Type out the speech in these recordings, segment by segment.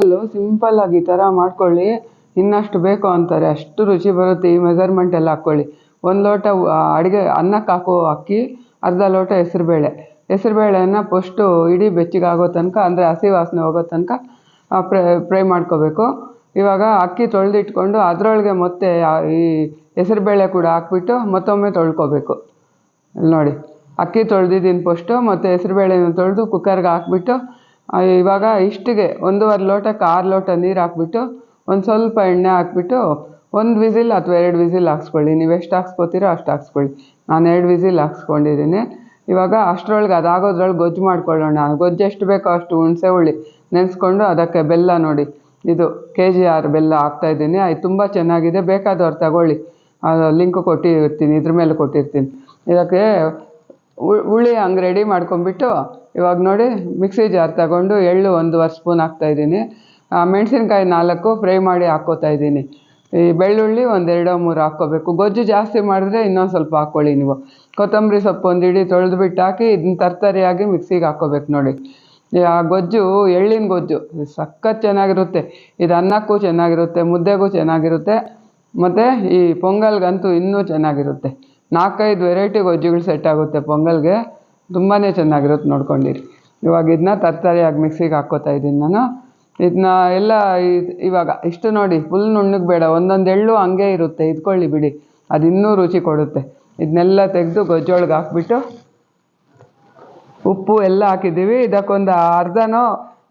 ಅಲ್ಲೂ ಸಿಂಪಲ್ ಆಗಿ ಈ ಥರ ಮಾಡ್ಕೊಳ್ಳಿ. ಇನ್ನಷ್ಟು ಬೇಕು ಅಂತಾರೆ. ಅಷ್ಟು ರುಚಿ ಬರುತ್ತೆ ಈ ಮೆಜರ್ಮೆಂಟಲ್ಲಿ ಹಾಕ್ಕೊಳ್ಳಿ. ಒಂದು ಲೋಟ ಅಡುಗೆ, ಅನ್ನಕ್ಕೆ ಹಾಕೋ ಅಕ್ಕಿ ಅರ್ಧ ಲೋಟ ಹೆಸ್ರುಬೇಳೆ. ಹೆಸ್ರುಬೇಳೆನ ಫಸ್ಟು ಇಡೀ ಬೆಚ್ಚಗಾಗೋ ತನಕ, ಅಂದರೆ ಹಸಿ ವಾಸನೆ ಹೋಗೋ ತನಕ ಫ್ರೈ ಮಾಡ್ಕೋಬೇಕು. ಇವಾಗ ಅಕ್ಕಿ ತೊಳೆದಿಟ್ಕೊಂಡು ಅದರೊಳಗೆ ಮತ್ತೆ ಈ ಹೆಸ್ರುಬೇಳೆ ಕೂಡ ಹಾಕ್ಬಿಟ್ಟು ಮತ್ತೊಮ್ಮೆ ತೊಳ್ಕೊಬೇಕು. ನೋಡಿ, ಅಕ್ಕಿ ತೊಳೆದಿದ್ದೀನಿ ಫಸ್ಟು ಮತ್ತು ಹೆಸ್ರುಬೇಳೆನ ತೊಳೆದು ಕುಕ್ಕರ್ಗೆ ಹಾಕ್ಬಿಟ್ಟು ಇವಾಗ ಇಷ್ಟಿಗೆ ಒಂದೂವರೆ ಲೋಟಕ್ಕೆ ಆರು ಲೋಟ ನೀರು ಹಾಕ್ಬಿಟ್ಟು ಒಂದು ಸ್ವಲ್ಪ ಎಣ್ಣೆ ಹಾಕ್ಬಿಟ್ಟು ಒಂದು ವಿಸಿಲ್ ಅಥವಾ ಎರಡು ವಿಸಿಲ್ ಹಾಕ್ಸ್ಕೊಳ್ಳಿ. ನೀವು ಎಷ್ಟು ಹಾಕ್ಸ್ಕೊತೀರೋ ಅಷ್ಟು ಹಾಕ್ಸ್ಕೊಳ್ಳಿ. ನಾನು ಎರಡು ವಿಸಿಲ್ ಹಾಕ್ಸ್ಕೊಂಡಿದ್ದೀನಿ. ಇವಾಗ ಅಷ್ಟರೊಳಗೆ ಅದಾಗೋದ್ರೊಳಗೆ ಗೊಜ್ಜು ಮಾಡ್ಕೊಳ್ಳೋಣ. ಗೊಜ್ಜು ಎಷ್ಟು ಬೇಕೋ ಅಷ್ಟು ಹುಣಸೆ ಹುಳಿ ನೆನೆಸ್ಕೊಂಡು ಅದಕ್ಕೆ ಬೆಲ್ಲ ನೋಡಿ. ಇದು ಕೆ ಜಿ ಆರು ಬೆಲ್ಲ ಹಾಕ್ತಾಯಿದ್ದೀನಿ ಅದು ತುಂಬ ಚೆನ್ನಾಗಿದೆ. ಬೇಕಾದವ್ರು ತಗೊಳ್ಳಿ. ಲಿಂಕ್ ಕೊಟ್ಟಿರ್ತೀನಿ. ಇದ್ರ ಮೇಲೆ ಕೊಟ್ಟಿರ್ತೀನಿ. ಇದಕ್ಕೆ ಹುಳಿ ಹಂಗೆ ರೆಡಿ ಮಾಡ್ಕೊಂಬಿಟ್ಟು ಇವಾಗ ನೋಡಿ ಮಿಕ್ಸಿ ಜಾರ್ ತಗೊಂಡು ಎಳ್ಳು ಒಂದೂವರೆ ಸ್ಪೂನ್ ಹಾಕ್ತಾಯಿದ್ದೀನಿ ಮೆಣಸಿನ್ಕಾಯಿ ನಾಲ್ಕು ಫ್ರೈ ಮಾಡಿ ಹಾಕ್ಕೋತಾ ಇದ್ದೀನಿ. ಈ ಬೆಳ್ಳುಳ್ಳಿ ಒಂದೆರಡೋ ಮೂರು ಹಾಕ್ಕೋಬೇಕು. ಗೊಜ್ಜು ಜಾಸ್ತಿ ಮಾಡಿದ್ರೆ ಇನ್ನೊಂದು ಸ್ವಲ್ಪ ಹಾಕ್ಕೊಳ್ಳಿ ನೀವು. ಕೊತ್ತಂಬರಿ ಸೊಪ್ಪು ಒಂದು ಇಡೀ ತೊಳೆದ್ಬಿಟ್ಟು ಹಾಕಿ ಇದನ್ನ ತರ್ತರಿಯಾಗಿ ಮಿಕ್ಸಿಗೆ ಹಾಕ್ಕೋಬೇಕು ನೋಡಿ. ಆ ಗೊಜ್ಜು, ಎಳ್ಳಿನ ಗೊಜ್ಜು, ಸಖತ್ ಚೆನ್ನಾಗಿರುತ್ತೆ. ಇದು ಅನ್ನಕ್ಕೂ ಚೆನ್ನಾಗಿರುತ್ತೆ, ಮುದ್ದೆಗೂ ಚೆನ್ನಾಗಿರುತ್ತೆ. ಮತ್ತು ಈ ಪೊಂಗಲ್ಗಂತೂ ಇನ್ನೂ ಚೆನ್ನಾಗಿರುತ್ತೆ. ನಾಲ್ಕೈದು ವೆರೈಟಿ ಗೊಜ್ಜುಗಳು ಸೆಟ್ ಆಗುತ್ತೆ ಪೊಂಗಲ್ಗೆ. ತುಂಬಾ ಚೆನ್ನಾಗಿರುತ್ತೆ ನೋಡ್ಕೊಂಡಿರಿ. ಇವಾಗ ಇದನ್ನ ತರ್ತಾರಿಯಾಗಿ ಮಿಕ್ಸಿಗೆ ಹಾಕ್ಕೋತಾ ಇದ್ದೀನಿ ನಾನು. ಇದನ್ನ ಎಲ್ಲ ಇವಾಗ ಇಷ್ಟು ನೋಡಿ ಫುಲ್ ನುಣ್ಣಗೆ ಬೇಡ. ಒಂದೊಂದು ಎಳ್ಳು ಹಂಗೆ ಇರುತ್ತೆ. ಇದ್ಕೊಳ್ಳಿ ಬಿಡಿ. ಅದು ಇನ್ನೂ ರುಚಿ ಕೊಡುತ್ತೆ. ಇದನ್ನೆಲ್ಲ ತೆಗೆದು ಗೊಜ್ಜೊಳಗೆ ಹಾಕ್ಬಿಟ್ಟು ಉಪ್ಪು ಎಲ್ಲ ಹಾಕಿದ್ದೀವಿ. ಇದಕ್ಕೊಂದು ಅರ್ಧನೋ,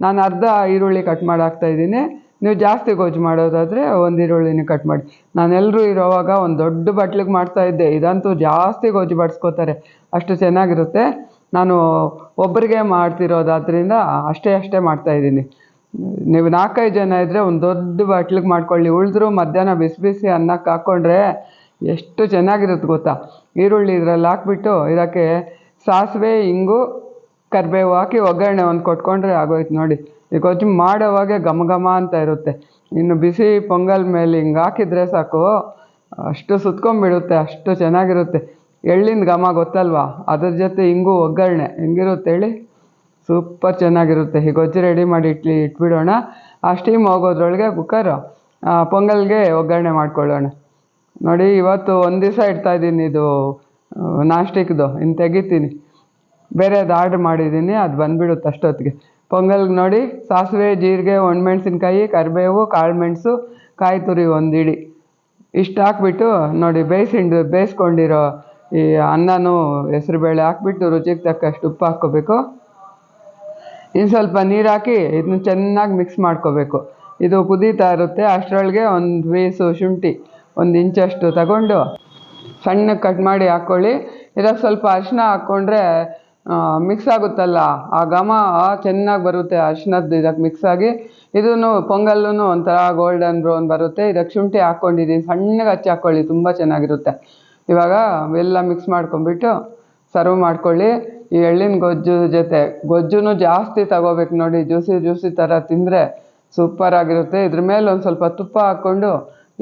ನಾನು ಅರ್ಧ ಈರುಳ್ಳಿ ಕಟ್ ಮಾಡಿ ಹಾಕ್ತಾಯಿದ್ದೀನಿ ನೀವು ಜಾಸ್ತಿ ಗೊಜ್ಜು ಮಾಡೋದಾದರೆ ಒಂದು ಈರುಳ್ಳಿನ ಕಟ್ ಮಾಡಿ. ನಾನೆಲ್ಲರೂ ಇರೋವಾಗ ಒಂದು ದೊಡ್ಡ ಬಟ್ಲಿಗೆ ಮಾಡ್ತಾಯಿದ್ದೆ ಇದಂತೂ ಜಾಸ್ತಿ ಗೊಜ್ಜು ಬಡಿಸ್ಕೋತಾರೆ. ಅಷ್ಟು ಚೆನ್ನಾಗಿರುತ್ತೆ. ನಾನು ಒಬ್ಬರಿಗೆ ಮಾಡ್ತಿರೋದಾದ್ರಿಂದ ಅಷ್ಟೇ ಅಷ್ಟೇ ಮಾಡ್ತಾಯಿದ್ದೀನಿ ನೀವು ನಾಲ್ಕೈದು ಜನ ಇದ್ದರೆ ಒಂದು ದೊಡ್ಡ ಬಟ್ಲಿಗೆ ಮಾಡ್ಕೊಳ್ಳಿ. ಉಳಿದ್ರು ಮಧ್ಯಾಹ್ನ ಬಿಸಿ ಬಿಸಿ ಅನ್ನಕ್ಕೆ ಹಾಕ್ಕೊಂಡ್ರೆ ಎಷ್ಟು ಚೆನ್ನಾಗಿರುತ್ತೆ ಗೊತ್ತಾ? ಈರುಳ್ಳಿ ಇದ್ರಲ್ಲಿ ಹಾಕ್ಬಿಟ್ಟು ಇದಕ್ಕೆ ಸಾಸಿವೆ, ಇಂಗು, ಕರಿಬೇವು ಹಾಕಿ ಒಗ್ಗರಣೆ ಒಂದು ಕೊಟ್ಕೊಂಡ್ರೆ ಆಗೋಯ್ತು ನೋಡಿ. ಈ ಗೊಜ್ಜು ಮಾಡೋವಾಗೆ ಘಮ ಘಮ ಅಂತ ಇರುತ್ತೆ. ಇನ್ನು ಬಿಸಿ ಪೊಂಗಲ್ ಮೇಲೆ ಹಿಂಗೆ ಹಾಕಿದರೆ ಸಾಕು. ಅಷ್ಟು ಸುತ್ಕೊಂಡ್ಬಿಡುತ್ತೆ, ಅಷ್ಟು ಚೆನ್ನಾಗಿರುತ್ತೆ. ಎಳ್ಳಿನ ಘಮ ಗೊತ್ತಲ್ವಾ? ಅದ್ರ ಜೊತೆ ಹಿಂಗೂ ಒಗ್ಗರಣೆ ಹೆಂಗಿರುತ್ತೆ ಹೇಳಿ? ಸೂಪರ್ ಚೆನ್ನಾಗಿರುತ್ತೆ. ಈ ಗೊಜ್ಜು ರೆಡಿ ಮಾಡಿ ಇಟ್ಲಿ, ಇಟ್ಬಿಡೋಣ. ಆ ಸ್ಟೀಮ್ ಹೋಗೋದ್ರೊಳಗೆ ಕುಕ್ಕರು ಪೊಂಗಲ್ಗೆ ಒಗ್ಗರಣೆ ಮಾಡ್ಕೊಳ್ಳೋಣ. ನೋಡಿ, ಇವತ್ತು ಒಂದು ದಿವಸ ಇಡ್ತಾಯಿದ್ದೀನಿ ಇದು ನಾಸ್ಟಿಕ್ದು ಇನ್ನು ತೆಗಿತೀನಿ. ಬೇರೆದು ಆರ್ಡ್ರ್ ಮಾಡಿದ್ದೀನಿ, ಅದು ಬಂದುಬಿಡುತ್ತೆ ಅಷ್ಟೊತ್ತಿಗೆ. ಪೊಂಗಲ್ಗೆ ನೋಡಿ, ಸಾಸಿವೆ, ಜೀರಿಗೆ, ಒಣಮೆಣ್ಸಿನ್ಕಾಯಿ, ಕರಿಬೇವು, ಕಾಳುಮೆಣಸು ಕಾಯಿ ತುರಿ ಒಂದು ಇಡಿ ಇಷ್ಟು ಹಾಕ್ಬಿಟ್ಟು ನೋಡಿ, ಬೇಯಿಸಿಂಡು, ಬೇಯಿಸ್ಕೊಂಡಿರೋ ಈ ಅನ್ನನೂ ಹೆಸ್ರುಬೇಳೆ ಹಾಕ್ಬಿಟ್ಟು ರುಚಿಗೆ ತಕ್ಕಷ್ಟು ಉಪ್ಪು ಹಾಕ್ಕೋಬೇಕು. ಇನ್ನು ಸ್ವಲ್ಪ ನೀರು ಹಾಕಿ ಇದನ್ನ ಚೆನ್ನಾಗಿ ಮಿಕ್ಸ್ ಮಾಡ್ಕೋಬೇಕು. ಇದು ಕುದೀತಾ ಇರುತ್ತೆ. ಅಷ್ಟರೊಳಗೆ ಒಂದು ಬೀಸು ಶುಂಠಿ ಒಂದು ಇಂಚಷ್ಟು ತಗೊಂಡು ಸಣ್ಣಗೆ ಕಟ್ ಮಾಡಿ ಹಾಕ್ಕೊಳ್ಳಿ ಇದಕ್ಕೆ ಸ್ವಲ್ಪ ಅರಿಶಿನ ಹಾಕ್ಕೊಂಡ್ರೆ ಮಿಕ್ಸ್ ಆಗುತ್ತಲ್ಲ, ಆ ಘಮ ಚೆನ್ನಾಗಿ ಬರುತ್ತೆ ಅರ್ಶಿನದ್ದು ಇದಕ್ಕೆ ಮಿಕ್ಸ್ ಆಗಿ. ಇದೂ ಪೊಂಗಲ್ಲೂ ಒಂಥರ ಗೋಲ್ಡನ್ ಬ್ರೌನ್ ಬರುತ್ತೆ. ಇದಕ್ಕೆ ಶುಂಠಿ ಹಾಕ್ಕೊಂಡಿದ್ದೀನಿ ಸಣ್ಣಗೆ ಹಚ್ಚಿ ಹಾಕ್ಕೊಳ್ಳಿ ತುಂಬ ಚೆನ್ನಾಗಿರುತ್ತೆ. ಇವಾಗ ಎಲ್ಲ ಮಿಕ್ಸ್ ಮಾಡ್ಕೊಂಬಿಟ್ಟು ಸರ್ವ್ ಮಾಡ್ಕೊಳ್ಳಿ. ಈ ಎಳ್ಳಿನ ಗೊಜ್ಜು ಜೊತೆ ಗೊಜ್ಜು ಜಾಸ್ತಿ ತಗೋಬೇಕು ನೋಡಿ, ಜ್ಯೂಸಿ ಜ್ಯೂಸಿ ಥರ ತಿಂದರೆ ಸೂಪರಾಗಿರುತ್ತೆ ಇದ್ರ ಮೇಲೆ ಒಂದು ಸ್ವಲ್ಪ ತುಪ್ಪ ಹಾಕ್ಕೊಂಡು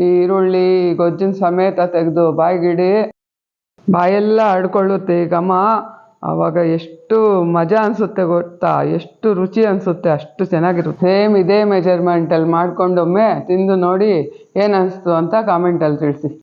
ಈ ಈರುಳ್ಳಿ, ಗೊಜ್ಜಿನ ಸಮೇತ ತೆಗೆದು ಬಾಯಿಗಿಡಿ, ಬಾಯೆಲ್ಲ ಹಡ್ಕೊಳ್ಳುತ್ತೆ ಈ ಘಮ. ಆವಾಗ ಎಷ್ಟು ಮಜಾ ಅನಿಸುತ್ತೆ ಗೊತ್ತಾ? ಎಷ್ಟು ರುಚಿ ಅನಿಸುತ್ತೆ? ಅಷ್ಟು ಚೆನ್ನಾಗಿರುತ್ತೆ. ಸೇಮ್ ಇದೇ ಮೆಜರ್ಮೆಂಟಲ್ಲಿ ಮಾಡ್ಕೊಂಡೊಮ್ಮೆ ತಿಂದು ನೋಡಿ ಏನು ಅನಿಸ್ತು ಅಂತ ಕಾಮೆಂಟಲ್ಲಿ ತಿಳಿಸಿ.